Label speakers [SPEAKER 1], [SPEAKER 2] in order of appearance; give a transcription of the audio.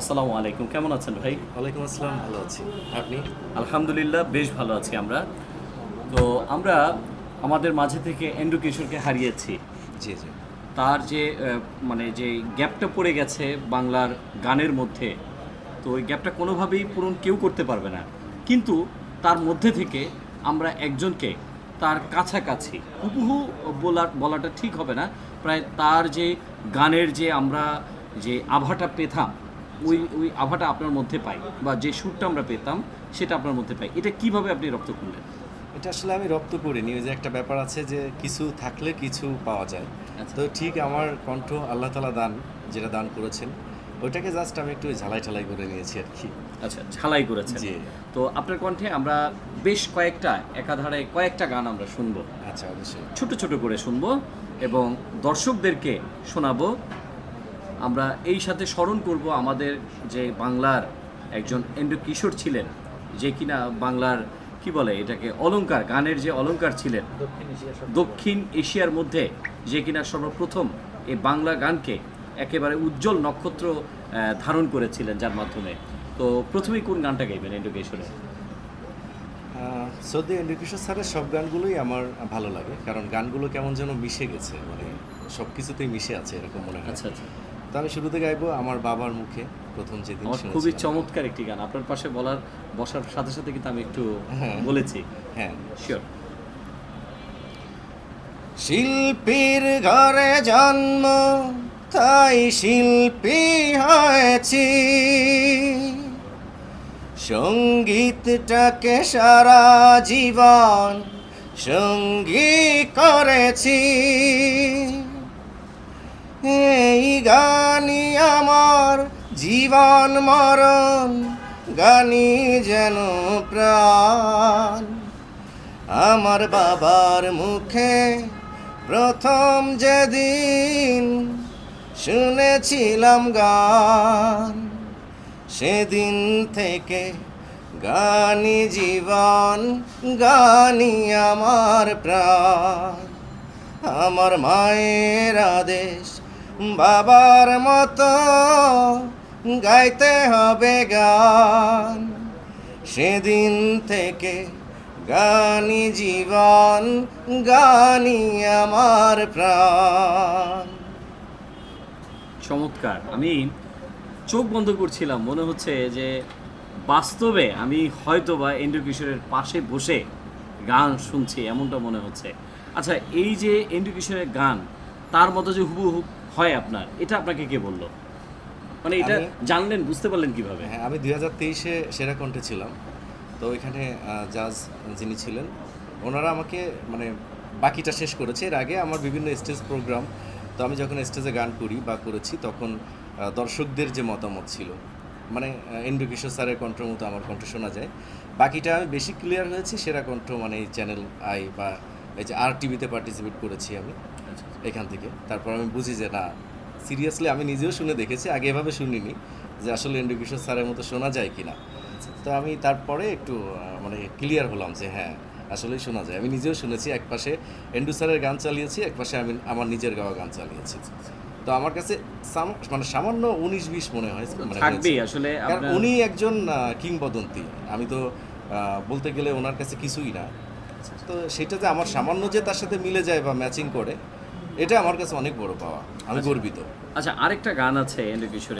[SPEAKER 1] আসসালামু আলাইকুম। কেমন আছেন ভাই?
[SPEAKER 2] ওয়ালাইকুম আসসালাম ভালো আছি। আপনি?
[SPEAKER 1] আলহামদুলিল্লাহ বেশ ভালো আছি আমরা। তো আমরা আমাদের মাঝে থেকে এন্ডু কিশোরকে হারিয়েছি।
[SPEAKER 2] জি জি।
[SPEAKER 1] তার যে মানে যে গ্যাপটা পড়ে গেছে বাংলার গানের মধ্যে তো ওই গ্যাপটা কোনোভাবেই পূরণ কেউ করতে পারবে না। কিন্তু তার মধ্যে থেকে আমরা একজনকে তার কাছাকাছি হুবহু বলা বলাটা ঠিক হবে না প্রায় তার যে গানের যে আমরা যে আভাটা পেতাম ওই ওই আভাটা আপনার মধ্যে পাই বা যে সুরটা আমরা পেতাম সেটা আপনার মধ্যে পাই। এটা কীভাবে আপনি রপ্ত করলেন?
[SPEAKER 2] এটা আসলে আমি রপ্ত করিনি। ওই যে একটা ব্যাপার আছে যে কিছু থাকলে কিছু পাওয়া যায়।
[SPEAKER 1] আচ্ছা।
[SPEAKER 2] তো ঠিক আমার কণ্ঠ আল্লাহ তালা দান যেটা দান করেছেন ওইটাকে জাস্ট আমি একটু ঝালাই ঝালাই করে নিয়েছি আর কি।
[SPEAKER 1] আচ্ছা ঝালাই করেছেন।
[SPEAKER 2] জি।
[SPEAKER 1] তো আপনার কণ্ঠে আমরা বেশ কয়েকটা একাধারে কয়েকটা গান আমরা শুনব।
[SPEAKER 2] আচ্ছা অবশ্যই।
[SPEAKER 1] ছোট ছোট করে শুনব এবং দর্শকদেরকে শোনাবো। আমরা এই সাথে স্মরণ করব আমাদের যে বাংলার একজন এন্ড্রু কিশোর ছিলেন যে কিনা বাংলার কি বলে এটাকে অলংকার গানের যে অলঙ্কার ছিলেন দক্ষিণ এশিয়ার মধ্যে যে কিনা সর্বপ্রথম এই বাংলা গানকে একেবারে উজ্জ্বল নক্ষত্র ধারণ করেছিলেন যার মাধ্যমে। তো প্রথমেই কোন গানটা গাইবেন এন্ড্রু কিশোরের?
[SPEAKER 2] সৌদি এন্ড্রিকিশোর স্যারের সব গানগুলোই আমার ভালো লাগে কারণ গানগুলো কেমন যেন মিশে গেছে মানে সব কিছুতেই মিশে আছে এরকম মনে হয়।
[SPEAKER 1] আচ্ছা আচ্ছা।
[SPEAKER 2] তো আমি শুরুতে গাইবো আমার বাবার মুখে প্রথম যেদিন
[SPEAKER 1] খুবই চমৎকার একটি গান। আপনার পাশে বলার বসার সাথে সাথে কিন্তু আমি একটু বলেছি।
[SPEAKER 2] হ্যাঁ।
[SPEAKER 1] শিওর
[SPEAKER 2] শিল্পীর ঘরে জন্ম তাই শিল্পী হয়েছি। সঙ্গীতটাকে সারা জীবন সঙ্গী করেছি। এই গানই আমার জীবন মরণ গানি যেন প্রাণ। আমার বাবার মুখে প্রথম যেদিন শুনেছিলাম গান, সেদিন থেকে গানি জীবন গানি আমার প্রাণ। আমার মায়ের আদেশ বাবার মতো গাইতে হবে গান। সেদিন থেকে গানি জীবন, গানি আমার প্রাণ।
[SPEAKER 1] চমৎকার। আমি চোখ বন্ধ করছিলাম। মনে হচ্ছে যে বাস্তবে আমি হয়তো বা এন্ড্রু কিশোরের পাশে বসে গান শুনছি, এমনটা মনে হচ্ছে। আচ্ছা এই যে এন্ড্রু কিশোরের গান, তার মতো যে হুবহু হয় আপনার? এটা আপনাকে কে বলল? মানে এটা জানলেন বুঝতে পারলেন কীভাবে?
[SPEAKER 2] হ্যাঁ আমি দুই হাজার তেইশে সেরা কণ্ঠে ছিলাম। তো ওইখানে জাজ যিনি ছিলেন ওনারা আমাকে মানে বাকিটা শেষ করেছে। এর আগে আমার বিভিন্ন স্টেজ প্রোগ্রাম। তো আমি যখন স্টেজে গান করি বা করেছি তখন দর্শকদের যে মতামত ছিল মানে এন্ড্রু কিশোর স্যারের কণ্ঠ মতো আমার কণ্ঠ শোনা যায়। বাকিটা আমি বেশি ক্লিয়ার হয়েছি সেরা কণ্ঠ মানে চ্যানেল আই বা এই যে আর টিভিতে পার্টিসিপেট করেছি আমি
[SPEAKER 1] আচ্ছা,
[SPEAKER 2] এখান থেকে। তারপর আমি বুঝি যে না সিরিয়াসলি আমি নিজেও শুনে দেখেছি আগে এভাবে শুনিনি যে আসলে এন্ড্রু কিশোর স্যারের মতো শোনা যায় কি না তো আমি তারপরে একটু মানে ক্লিয়ার হলাম যে হ্যাঁ আসলেই শোনা যায়। আমি নিজেও শুনেছি এক পাশে এন্ডু স্যারের গান চালিয়েছি এক পাশে আমি আমার নিজের গাওয়া গান চালিয়েছি। তো আমার কাছে সাম- মানে সামান্য উনিশ বিশ মনে হয় মানে
[SPEAKER 1] আসলে
[SPEAKER 2] কারণ উনি একজন কিংবদন্তি। আমি তো বলতে গেলে ওনার কাছে কিছুই না। তো সেটাতে আমার সামান্য যে তার সাথে মিলে যায় বা ম্যাচিং করে এটা আমার কাছে অনেক বড় পাওয়া। আমি গর্বিত।
[SPEAKER 1] আচ্ছা আরেকটা গান আছে এন্ড্রু কিশোরের।